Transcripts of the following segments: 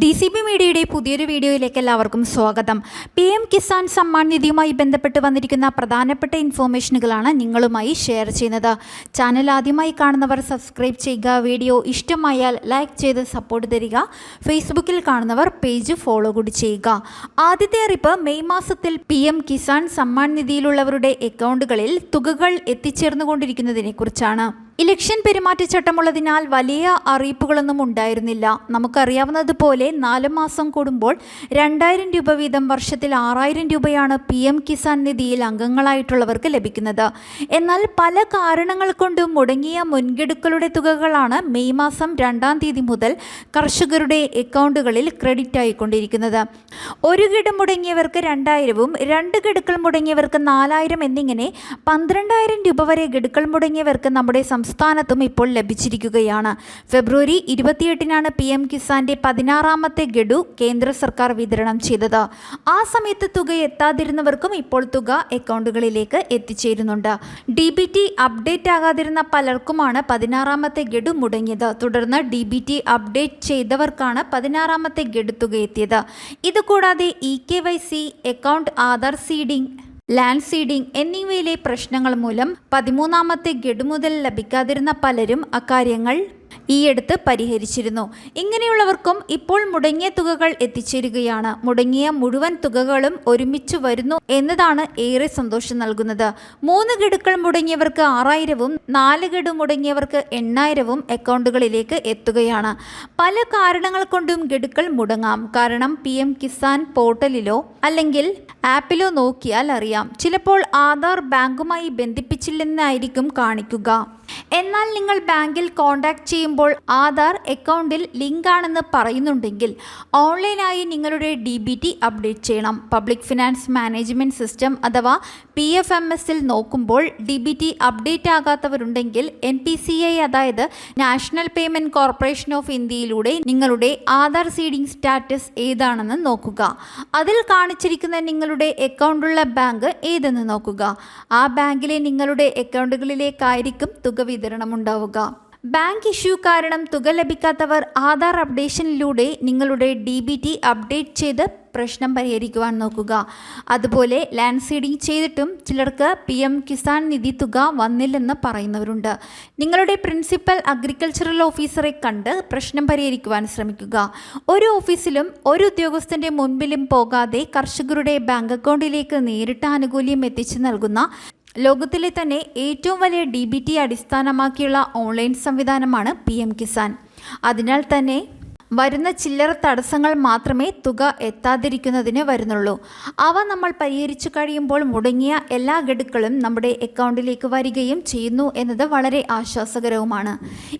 D C B മീഡിയയുടെ പുതിയൊരു വീഡിയോയിലേക്ക് എല്ലാവർക്കും സ്വാഗതം. പി എം കിസാൻ സമ്മാൻ നിധിയുമായി ബന്ധപ്പെട്ട് വന്നിരിക്കുന്ന പ്രധാനപ്പെട്ട ഇൻഫോർമേഷനുകളാണ് നിങ്ങളുമായി ഷെയർ ചെയ്യുന്നത്. ചാനൽ ആദ്യമായി കാണുന്നവർ സബ്സ്ക്രൈബ് ചെയ്യുക വീഡിയോ ഇഷ്ടമായാൽ ലൈക്ക് ചെയ്ത് സപ്പോർട്ട് തരിക ഫേസ്ബുക്കിൽ കാണുന്നവർ പേജ് ഫോളോ കൂടി ചെയ്യുക. ആദ്യത്തെ അറിയിപ്പ് മെയ് മാസത്തിൽ പി എം കിസാൻ സമ്മാൻ നിധിയിലുള്ളവരുടെ അക്കൗണ്ടുകളിൽ തുകകൾ എത്തിച്ചേർന്നുകൊണ്ടിരിക്കുന്നതിനെ കുറിച്ചാണ് ഇലക്ഷൻ പെരുമാറ്റച്ചട്ടമുള്ളതിനാൽ വലിയ അറിയിപ്പുകളൊന്നും ഉണ്ടായിരുന്നില്ല. നമുക്കറിയാവുന്നതുപോലെ നാല് മാസം കൂടുമ്പോൾ രണ്ടായിരം രൂപ വീതം വർഷത്തിൽ ആറായിരം രൂപയാണ് പി എം കിസാൻ നിധിയിൽ അംഗങ്ങളായിട്ടുള്ളവർക്ക് ലഭിക്കുന്നത്. എന്നാൽ പല കാരണങ്ങൾ കൊണ്ടും മുടങ്ങിയ മുൻകെടുക്കലുടെ തുകകളാണ് മെയ് മാസം രണ്ടാം തീയതി മുതൽ കർഷകരുടെ അക്കൗണ്ടുകളിൽ ക്രെഡിറ്റ് ആയിക്കൊണ്ടിരിക്കുന്നത്. ഒരു ഗഡു മുടങ്ങിയവർക്ക് രണ്ടായിരവും രണ്ട് ഗഡുക്കൾ മുടങ്ങിയവർക്ക് നാലായിരം എന്നിങ്ങനെ പന്ത്രണ്ടായിരം രൂപ വരെ ഗഡുക്കൾ മുടങ്ങിയവർക്ക് നമ്മുടെ സംസ്ഥാനത്തും ഇപ്പോൾ ലഭിച്ചിരിക്കുകയാണ്. ഫെബ്രുവരി ഇരുപത്തിയെട്ടിനാണ് പി എം കിസാന്റെ പതിനാറാമത്തെ ഗഡു കേന്ദ്ര സർക്കാർ വിതരണം ചെയ്തത്. ആ സമയത്ത് തുക എത്താതിരുന്നവർക്കും ഇപ്പോൾ തുക അക്കൗണ്ടുകളിലേക്ക് എത്തിച്ചേരുന്നുണ്ട്. ഡി ബി ടി അപ്ഡേറ്റ് ആകാതിരുന്ന പലർക്കുമാണ് പതിനാറാമത്തെ ഗഡു മുടങ്ങിയത്. തുടർന്ന് ഡി ബി ടി അപ്ഡേറ്റ് ചെയ്തവർക്കാണ് പതിനാറാമത്തെ ഗഡു തുക എത്തിയത്. ഇതുകൂടാതെ E K Y C account Aadhaar seeding land seeding എന്നിവയിലെ പ്രശ്നങ്ങൾ മൂലം പതിമൂന്നാമത്തെ ഗഡു മുതൽ ലഭിക്കാതിരുന്ന പലരും അക്കാര്യങ്ങൾ ഈയടുത്ത് പരിഹരിച്ചിരുന്നു. ഇങ്ങനെയുള്ളവർക്കും ഇപ്പോൾ മുടങ്ങിയ തുകകൾ എത്തിച്ചേരുകയാണ്. മുടങ്ങിയ മുഴുവൻ തുകകളും ഒരുമിച്ച് വരുന്നു എന്നതാണ് ഏറെ സന്തോഷം നൽകുന്നത്. മൂന്ന് ഗഡുക്കൾ മുടങ്ങിയവർക്ക് ആറായിരവും നാല് ഗഡു മുടങ്ങിയവർക്ക് എണ്ണായിരവും അക്കൗണ്ടുകളിലേക്ക് എത്തുകയാണ്. പല കാരണങ്ങൾ കൊണ്ടും ഗഡുക്കൾ മുടങ്ങാം. കാരണം പി എം കിസാൻ പോർട്ടലിലോ അല്ലെങ്കിൽ ആപ്പിലോ നോക്കിയാൽ അറിയാം. ചിലപ്പോൾ ആധാർ ബാങ്കുമായി ബന്ധിപ്പിച്ചില്ലെന്നായിരിക്കും കാണിക്കുക. എന്നാൽ നിങ്ങൾ ബാങ്കിൽ കോൺടാക്ട് ചെയ്യുമ്പോൾ ആധാർ അക്കൗണ്ടിൽ ലിങ്ക് ആണെന്ന് പറയുന്നുണ്ടെങ്കിൽ ഓൺലൈനായി നിങ്ങളുടെ ഡി ബി ടി അപ്ഡേറ്റ് ചെയ്യണം. പബ്ലിക് ഫിനാൻസ് മാനേജ്മെന്റ് സിസ്റ്റം അഥവാ പി എഫ് എം എസിൽ നോക്കുമ്പോൾ ഡി ബി ടി അപ്ഡേറ്റ് ആകാത്തവരുണ്ടെങ്കിൽ എൻ പി സി ഐ അതായത് നാഷണൽ പേയ്മെന്റ് കോർപ്പറേഷൻ ഓഫ് ഇന്ത്യയിലൂടെ നിങ്ങളുടെ ആധാർ സീഡിംഗ് സ്റ്റാറ്റസ് ഏതാണെന്ന് നോക്കുക. അതിൽ കാണിച്ചിരിക്കുന്ന നിങ്ങളുടെ അക്കൗണ്ടുള്ള ബാങ്ക് ഏതെന്ന് നോക്കുക. ആ ബാങ്കിലെ നിങ്ങളുടെ അക്കൗണ്ടുകളിലേക്കായിരിക്കും തുക വിതരണം ഉണ്ടാവുക ബാങ്ക് ഇഷ്യൂ കാരണം തുക ലഭിക്കാത്തവർ ആധാർ അപ്ഡേഷനിലൂടെ നിങ്ങളുടെ ഡി ബി ടി അപ്ഡേറ്റ് ചെയ്ത് പ്രശ്നം പരിഹരിക്കുവാൻ നോക്കുക. അതുപോലെ ലാൻഡ് സീഡിംഗ് ചെയ്തിട്ടും ചിലർക്ക് പി എം കിസാൻ നിധി തുക വന്നില്ലെന്ന് പറയുന്നവരുണ്ട്. നിങ്ങളുടെ പ്രിൻസിപ്പൽ അഗ്രികൾച്ചറൽ ഓഫീസറെ കണ്ട് പ്രശ്നം പരിഹരിക്കുവാൻ ശ്രമിക്കുക. ഒരു ഓഫീസിലും ഒരു ഉദ്യോഗസ്ഥന്റെ മുൻപിലും പോകാതെ കർഷകരുടെ ബാങ്ക് അക്കൗണ്ടിലേക്ക് നേരിട്ട് ആനുകൂല്യം എത്തിച്ചു നൽകുന്ന ലോകത്തിലെ തന്നെ ഏറ്റവും വലിയ ഡി ബി ടി അടിസ്ഥാനമാക്കിയുള്ള ഓൺലൈൻ സംവിധാനമാണ് പി എം കിസാൻ അതിനാൽ തന്നെ വരുന്ന ചില്ലറ തടസ്സങ്ങൾ മാത്രമേ തുക എത്താതിരിക്കുന്നതിന് വരുന്നുള്ളൂ. അവ നമ്മൾ പരിഹരിച്ചു കഴിയുമ്പോൾ മുടങ്ങിയ എല്ലാ ഗഡുക്കളും നമ്മുടെ അക്കൗണ്ടിലേക്ക് വരികയും ചെയ്യുന്നു എന്നത് വളരെ ആശ്വാസകരവുമാണ്.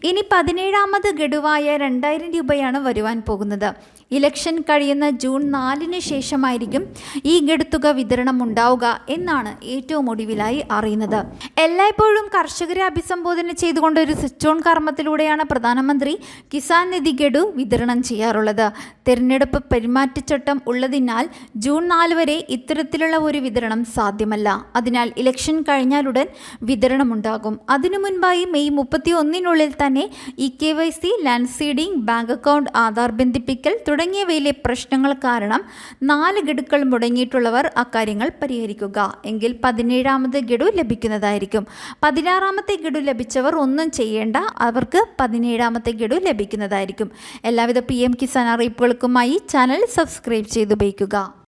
ഇനി പതിനേഴാമത് ഗഡുവായ രണ്ടായിരം രൂപയാണ് വരുവാൻ പോകുന്നത്. ഇലക്ഷൻ കഴിയുന്ന ജൂൺ നാലിന് ശേഷമായിരിക്കും ഈ ഗഡുത്തുക വിതരണം ഉണ്ടാവുക എന്നാണ് ഏറ്റവും ഒടുവിലായി അറിയുന്നത്. എല്ലായ്പ്പോഴും കർഷകരെ അഭിസംബോധന ചെയ്തുകൊണ്ട് ഒരു സ്വിച്ച് ഓൺ കർമ്മത്തിലൂടെയാണ് പ്രധാനമന്ത്രി കിസാൻ നിധി ഗഡു വിതരണം ചെയ്യാറുള്ളത്. തിരഞ്ഞെടുപ്പ് പെരുമാറ്റച്ചട്ടം ഉള്ളതിനാൽ ജൂൺ നാല് വരെ ഇത്തരത്തിലുള്ള ഒരു വിതരണം സാധ്യമല്ല. അതിനാൽ ഇലക്ഷൻ കഴിഞ്ഞാലുടൻ വിതരണമുണ്ടാകും. അതിനു മുൻപായി മെയ് മുപ്പത്തി ഒന്നിനുള്ളിൽ തന്നെ E K Y C land seeding bank account Aadhaar ബന്ധിപ്പിക്കൽ തുടങ്ങിയവയിലെ പ്രശ്നങ്ങൾ കാരണം നാല് ഗഡുക്കൾ മുടങ്ങിയിട്ടുള്ളവർ അക്കാര്യങ്ങൾ പരിഹരിക്കുക. എങ്കിൽ പതിനേഴാമത് ഗഡു ലഭിക്കുന്നതായിരിക്കും. പതിനാറാമത്തെ ഗഡു ലഭിച്ചവർ ഒന്നും ചെയ്യേണ്ട അവർക്ക് പതിനേഴാമത്തെ ഗഡു ലഭിക്കുന്നതായിരിക്കും. എല്ലാവിധ പി എം കിസാൻ അറിയിപ്പുകൾക്കുമായി ചാനൽ സബ്സ്ക്രൈബ് ചെയ്ത് ഉപയോഗിക്കുക